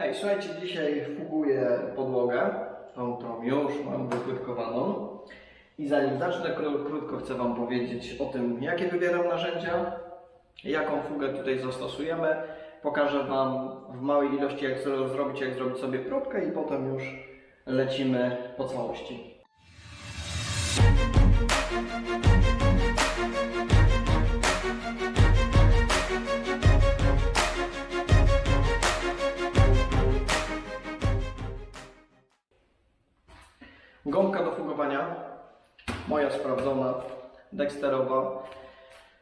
Hej, słuchajcie, dzisiaj fuguję podłogę. Tą, tą już mam wypłytkowaną. I zanim zacznę, kró- krótko chcę Wam powiedzieć o tym, jakie wybieram narzędzia, jaką fugę tutaj zastosujemy. Pokażę Wam w małej ilości, jak zrobić, jak zrobić sobie próbkę i potem już lecimy po całości. Gąbka do fugowania, moja sprawdzona, Dexterowa,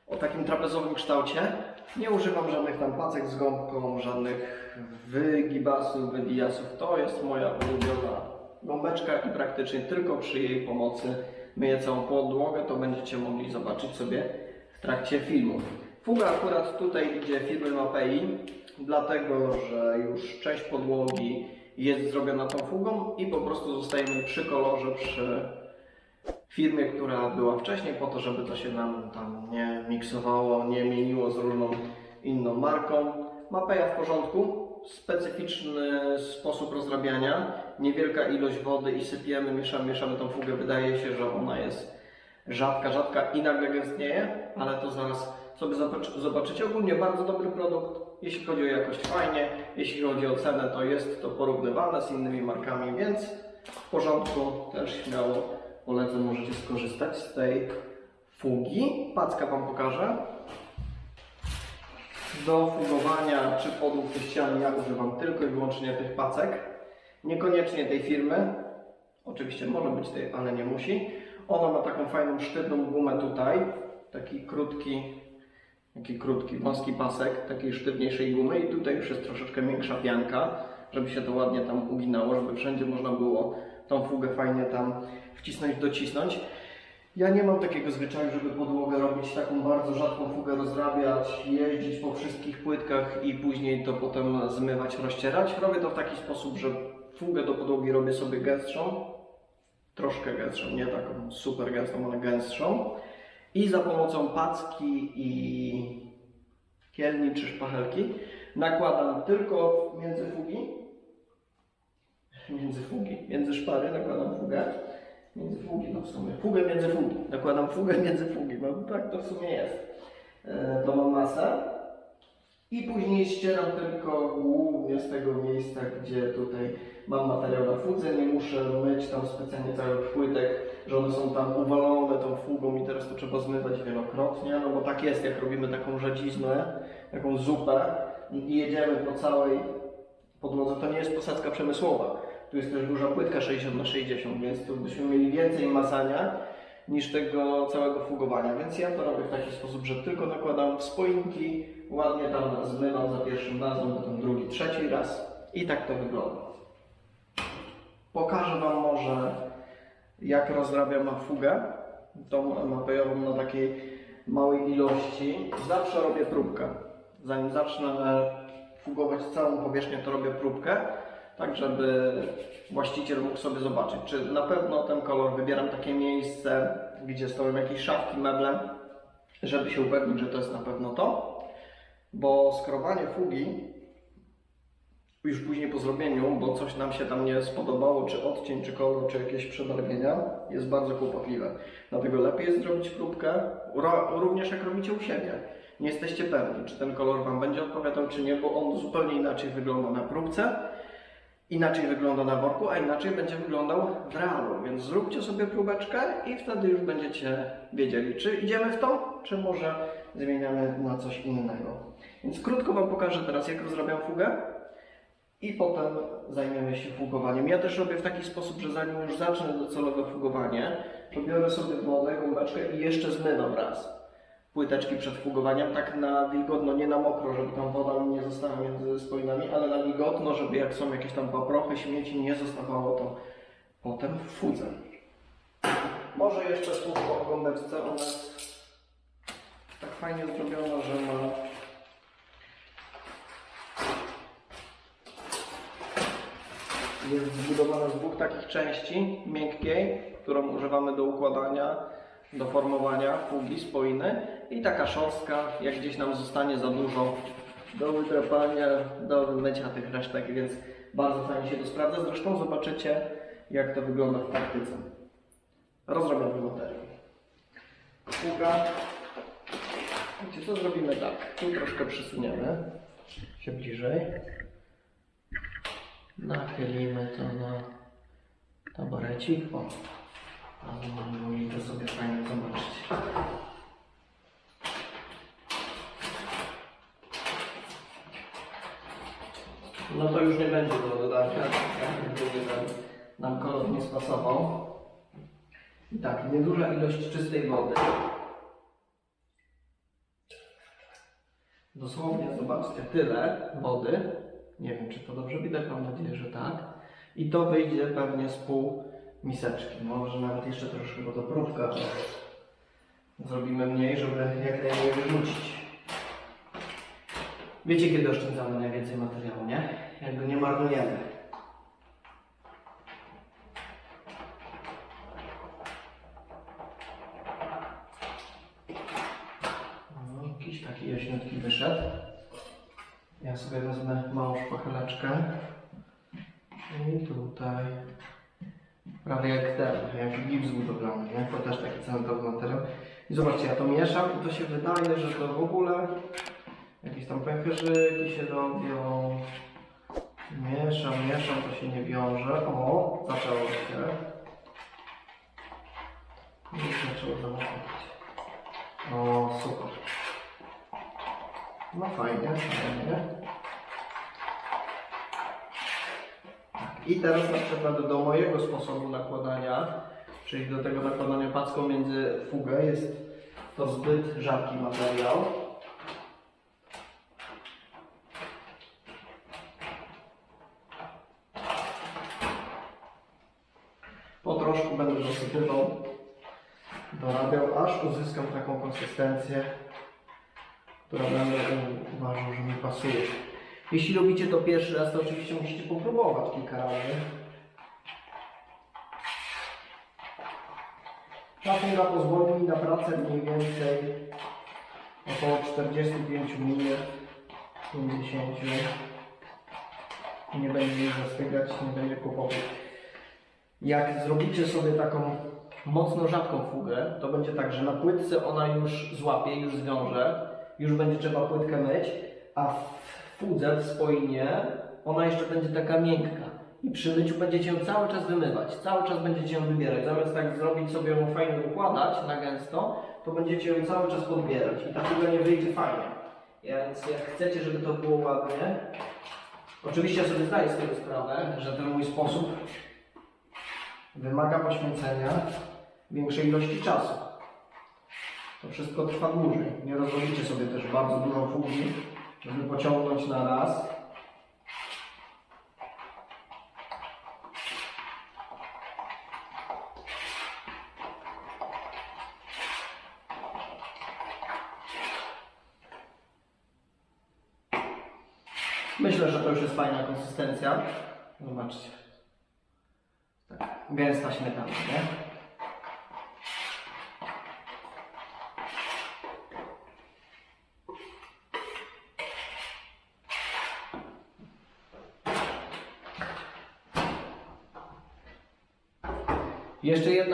o takim trapezowym kształcie. Nie używam żadnych tam pacek z gąbką, żadnych wygibasów, wybijasów. To jest moja ulubiona gąbeczka i praktycznie tylko przy jej pomocy myję całą podłogę. To będziecie mogli zobaczyć sobie w trakcie filmu. Fuga akurat tutaj idzie firmy Mapei, dlatego że już część podłogi jest zrobiona tą fugą i po prostu zostajemy przy kolorze, przy firmie, która była wcześniej, po to, żeby to się nam tam nie miksowało, nie mieniło z różną inną marką. Mapeja w porządku, specyficzny sposób rozrabiania, niewielka ilość wody i sypiemy, mieszamy, mieszamy tą fugę. Wydaje się, że ona jest rzadka, rzadka i nagle gęstnieje, ale to zaraz sobie zobaczy- zobaczycie. Ogólnie bardzo dobry produkt, jeśli chodzi o jakość fajnie, jeśli chodzi o cenę, to jest to porównywalne z innymi markami, więc w porządku, też śmiało polecam, możecie skorzystać z tej fugi. Packa Wam pokażę. Do fugowania czy podłóg ścian ja używam tylko i wyłącznie tych pacek. Niekoniecznie tej firmy. Oczywiście może być tej, ale nie musi. Ona ma taką fajną sztywną gumę tutaj. Taki krótki, taki krótki, wąski pasek takiej sztywniejszej gumy i tutaj już jest troszeczkę większa pianka, żeby się to ładnie tam uginało, żeby wszędzie można było tą fugę fajnie tam wcisnąć, docisnąć. Ja nie mam takiego zwyczaju, żeby podłogę robić taką bardzo rzadką fugę, rozrabiać, jeździć po wszystkich płytkach i później to potem zmywać, rozcierać. Robię to w taki sposób, że fugę do podłogi robię sobie gęstszą, troszkę gęstszą, nie taką super gęstą, ale gęstszą. I za pomocą packi i kielni czy szpachelki nakładam tylko między fugi, między fugi, między szpary nakładam fugę, między fugi, no w sumie, fugę między fugi, nakładam fugę między fugi, no tak to w sumie jest. E, To mam masę. I później ścieram tylko głównie z tego miejsca, gdzie tutaj mam materiał na fudze, nie muszę myć tam specjalnie całych płytek, że one są tam uwalone tą fugą i teraz to trzeba zmywać wielokrotnie, no bo tak jest, jak robimy taką rzadziznę, taką zupę i jedziemy po całej podłodze, to nie jest posadzka przemysłowa. Tu jest też duża płytka 60 na 60 więc tu byśmy mieli więcej masania niż tego całego fugowania. Więc ja to robię w taki sposób, że tylko nakładam w spoinki, ładnie tam zmywam za pierwszym razem, potem drugi, trzeci raz i tak to wygląda. Pokażę Wam może jak rozrabiam fugę, tą mapejową na takiej małej ilości. Zawsze robię próbkę. Zanim zacznę fugować całą powierzchnię, to robię próbkę, tak żeby właściciel mógł sobie zobaczyć, czy na pewno ten kolor wybieram takie miejsce, gdzie stoją jakieś szafki, meble, żeby się upewnić, że to jest na pewno to. Bo skrobanie fugi już później po zrobieniu, bo coś nam się tam nie spodobało, czy odcień, czy kolor, czy jakieś przebarwienia, jest bardzo kłopotliwe. Dlatego lepiej jest zrobić próbkę, również jak robicie u siebie. Nie jesteście pewni, czy ten kolor Wam będzie odpowiadał, czy nie, bo on zupełnie inaczej wygląda na próbce, inaczej wygląda na worku, a inaczej będzie wyglądał w realu. Więc zróbcie sobie próbeczkę i wtedy już będziecie wiedzieli, czy idziemy w to, czy może zmieniamy na coś innego. Więc krótko Wam pokażę teraz, jak rozrabiam fugę i potem zajmiemy się fugowaniem. Ja też robię w taki sposób, że zanim już zacznę docelowe fugowanie, to biorę sobie wodę, gąbeczkę i jeszcze zmywam raz płyteczki przed fugowaniem, tak na wilgotno, nie na mokro, żeby tam woda nie została między spojnami, ale na wilgotno, żeby jak są jakieś tam paprochy, śmieci, nie zostawało to potem w fudze. Może jeszcze słówko o gąbeczce, ona jest tak fajnie zrobiona, że ma jest zbudowana z dwóch takich części, miękkiej, którą używamy do układania, do formowania fugi, spoiny i taka szorstka, jak gdzieś nam zostanie za dużo, do wydrapania, do wymycia tych resztek, więc bardzo fajnie się to sprawdza. Zresztą zobaczycie, jak to wygląda w praktyce. Rozrobiony materiał. Fuga. Wiecie co, zrobimy tak. Tu troszkę przysuniemy się bliżej. Nachylimy to na taborecik. O, ale mogli to sobie fajnie zobaczyć. No to już nie będzie do dodania, gdyby nam, nam kolor nie spasował. I tak, nieduża ilość czystej wody. Dosłownie, zobaczcie, tyle wody. Nie wiem, czy to dobrze widać, mam nadzieję, że tak. I to wyjdzie pewnie z pół miseczki. Może nawet jeszcze troszkę, bo to próbka. Zrobimy mniej, żeby jak najmniej wyrzucić. Wiecie, kiedy oszczędzamy najwięcej materiału, nie? Jak go nie marnujemy. No, jakiś taki jaśniutki wyszedł. Ja sobie wezmę małą szpacheleczkę. I tutaj. Prawie jak ten, jak gips budowlany, nie? To też taki cementowy materiał. I zobaczcie, ja to mieszam i to się wydaje, że to w ogóle jakieś tam pęcherzyki się robią. Mieszam, mieszam, to się nie wiąże. O, zaczęło się. Już zaczęło zamocować. O, super. No fajnie, fajnie. I teraz na przykład do mojego sposobu nakładania, czyli do tego nakładania packą między fugę, jest to zbyt rzadki materiał. Po troszku będę dosypywał, dorabiał, aż uzyskam taką konsystencję, która będę uważał, że mi pasuje. Jeśli lubicie to pierwszy raz, to oczywiście musicie popróbować kilka razy. Ta funga pozwoli mi na pracę mniej więcej około 45 minut, 50. Nie będzie zastygać, nie będzie kłopotu. Jak zrobicie sobie taką mocno rzadką fugę, to będzie tak, że na płytce ona już złapie, już zwiąże, już będzie trzeba płytkę myć, a w fudze, w spoinie, ona jeszcze będzie taka miękka. I przy myciu będziecie ją cały czas wymywać, cały czas będziecie ją wybierać. Zamiast tak zrobić sobie ją fajnie układać na gęsto, to będziecie ją cały czas podbierać i ta fuga nie wyjdzie fajnie. Więc jak chcecie, żeby to było ładnie, oczywiście sobie zdaję z sprawę, że ten mój sposób wymaga poświęcenia większej ilości czasu. To wszystko trwa dłużej. Nie rozrobicie sobie też bardzo dużo fugi, żeby pociągnąć na raz. Myślę, że to już jest fajna konsystencja. Zobaczcie. Tak, gęsta śmietana, nie?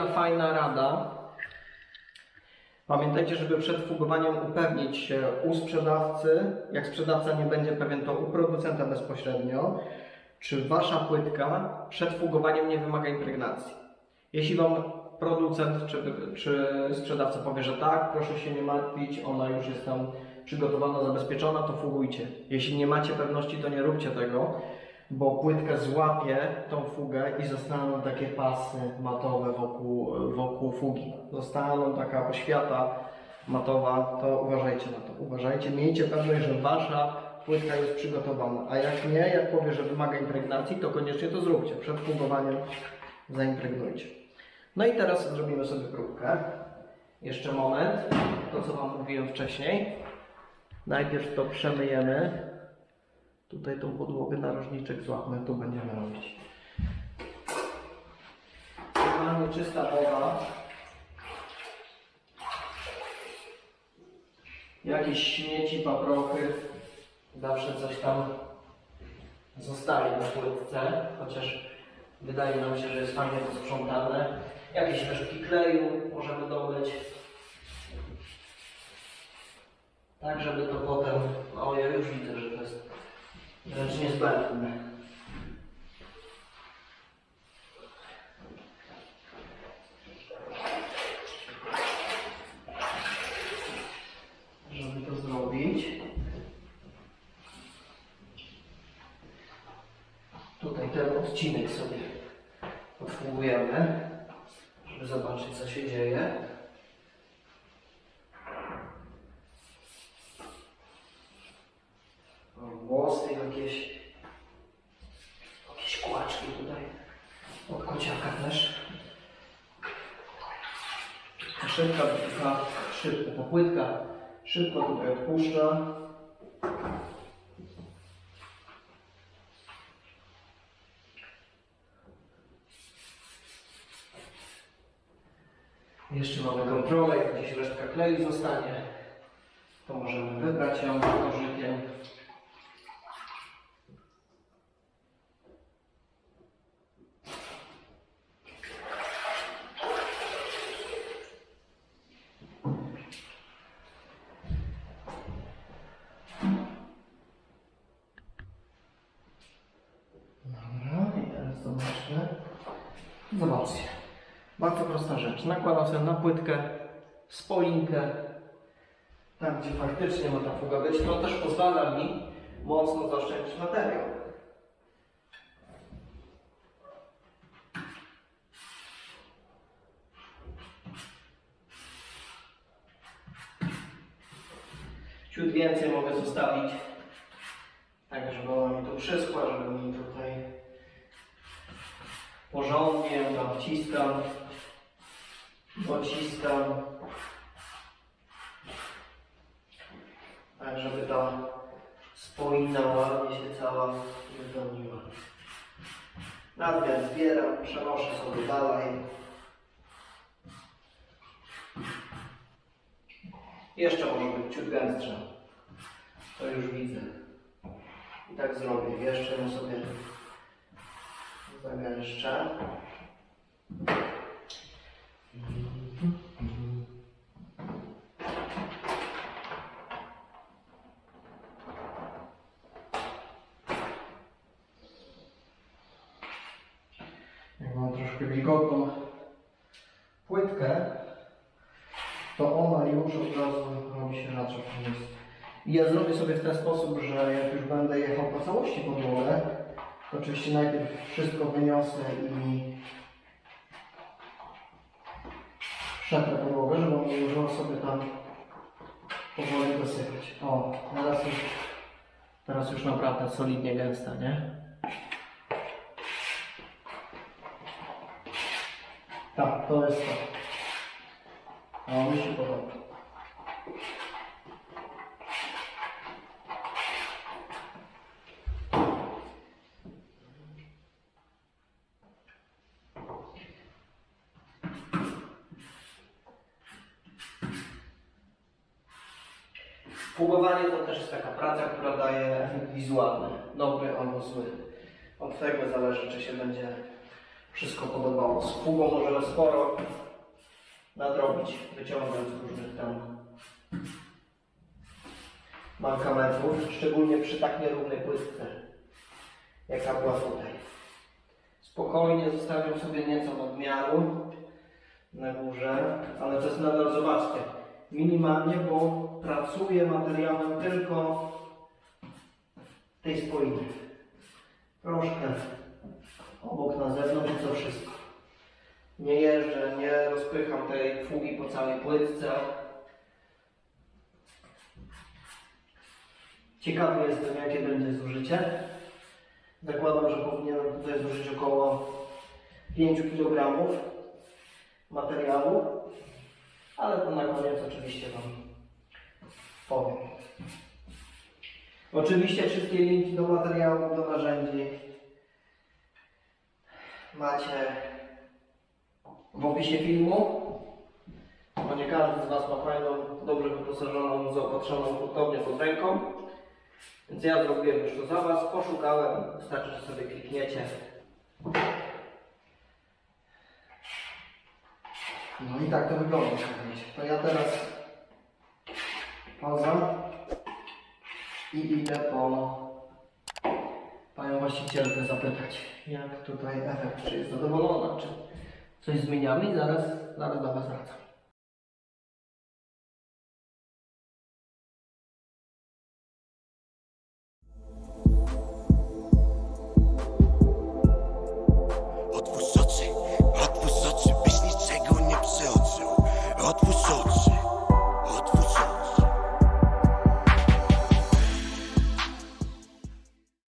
Fajna rada. Pamiętajcie, żeby przed fugowaniem upewnić się u sprzedawcy, jak sprzedawca nie będzie pewien, to u producenta bezpośrednio, czy wasza płytka przed fugowaniem nie wymaga impregnacji. Jeśli wam producent czy, czy sprzedawca powie, że tak, proszę się nie martwić, ona już jest tam przygotowana, zabezpieczona, to fugujcie. Jeśli nie macie pewności, to nie róbcie tego, bo płytka złapie tą fugę i zostaną takie pasy matowe wokół, wokół fugi. Zostaną taka poświata matowa, to uważajcie na to. Uważajcie, miejcie pewność, że wasza płytka jest przygotowana. A jak nie, jak powie, że wymaga impregnacji, to koniecznie to zróbcie. Przed fugowaniem zaimpregnujcie. No i teraz zrobimy sobie próbkę. Jeszcze moment. To, co Wam mówiłem wcześniej. Najpierw to przemyjemy. Tutaj tą podłogę narożniczek złapmy, tu będziemy robić. Normalnie czysta woda. Jakieś śmieci, paprochy zawsze coś tam zostaje na płytce, chociaż wydaje nam się, że jest fajnie posprzątane. Jakieś resztki kleju możemy dobyć. Tak, żeby to potem, o ja już widzę, że wręcz niezbędne. Żeby to zrobić. Tutaj ten odcinek sobie odfługujemy, żeby zobaczyć co się dzieje. O, włosy jakieś, jakieś kłaczki tutaj, od kociaka też. Ta szybka, ta, szybko, ta płytka szybko tutaj odpuszcza. Jeszcze mamy kontrolę, jak gdzieś resztka kleju zostanie, to możemy wybrać ją nożykiem. Zobaczcie. Bardzo prosta rzecz. Nakładam sobie na płytkę spoinkę, tam gdzie faktycznie ma ta fuga być. To też pozwala mi mocno zaoszczędzić materiał. Ciut więcej mogę zostawić, tak żeby ona mi tu przyschła, żeby mi tutaj wciskam, dociskam, tak żeby ta spoina ładnie się cała wypełniła. Nadmiar zbieram, przenoszę sobie dalej. Jeszcze może być ciut gęstsza. To już widzę. I tak zrobię. Jeszcze ją sobie zagęszczę. Jak mam troszkę wilgotną płytkę, to ona już od razu robi się rzadsza w miejscu. I ja zrobię sobie w ten sposób, że jak już będę jechał po całości podłogę, to oczywiście najpierw wszystko wyniosę i przetrę podłogę, żeby on można sobie tam powoli dosypać. O, teraz już, teraz już naprawdę solidnie gęsta, nie? Tak, to jest to. O, mi się podoba. Fugowanie to też jest taka praca, która daje efekt wizualny, dobry albo zły. Od tego zależy, czy się będzie wszystko podobało. Z fugą możemy sporo nadrobić, wyciągając różnych tam mankamentów, szczególnie przy tak nierównej płytce, jaka była tutaj. Spokojnie zostawiam sobie nieco nadmiaru na górze, ale to jest nadal, zobaczcie, minimalnie, bo pracuję materiałem tylko tej spoiny. Troszkę obok na zewnątrz i to wszystko. Nie jeżdżę, nie rozpycham tej fugi po całej płytce. Ciekawy jestem, jakie będzie zużycie. Zakładam, że powinienem tutaj zużyć około 5 kg materiału, ale to na koniec oczywiście Wam powiem. Oczywiście wszystkie linki do materiału, do narzędzi macie w opisie filmu. Bo nie każdy z Was ma fajną, dobrze wyposażoną, zaopatrzoną hurtownię pod ręką. Więc ja zrobiłem już to za Was, poszukałem, wystarczy, że sobie klikniecie. No i tak to wygląda. To ja teraz pauza i idę po panią właścicielkę zapytać, jak tutaj efekt, czy jest zadowolona, czy coś zmieniamy i zaraz, zaraz do Was wracam.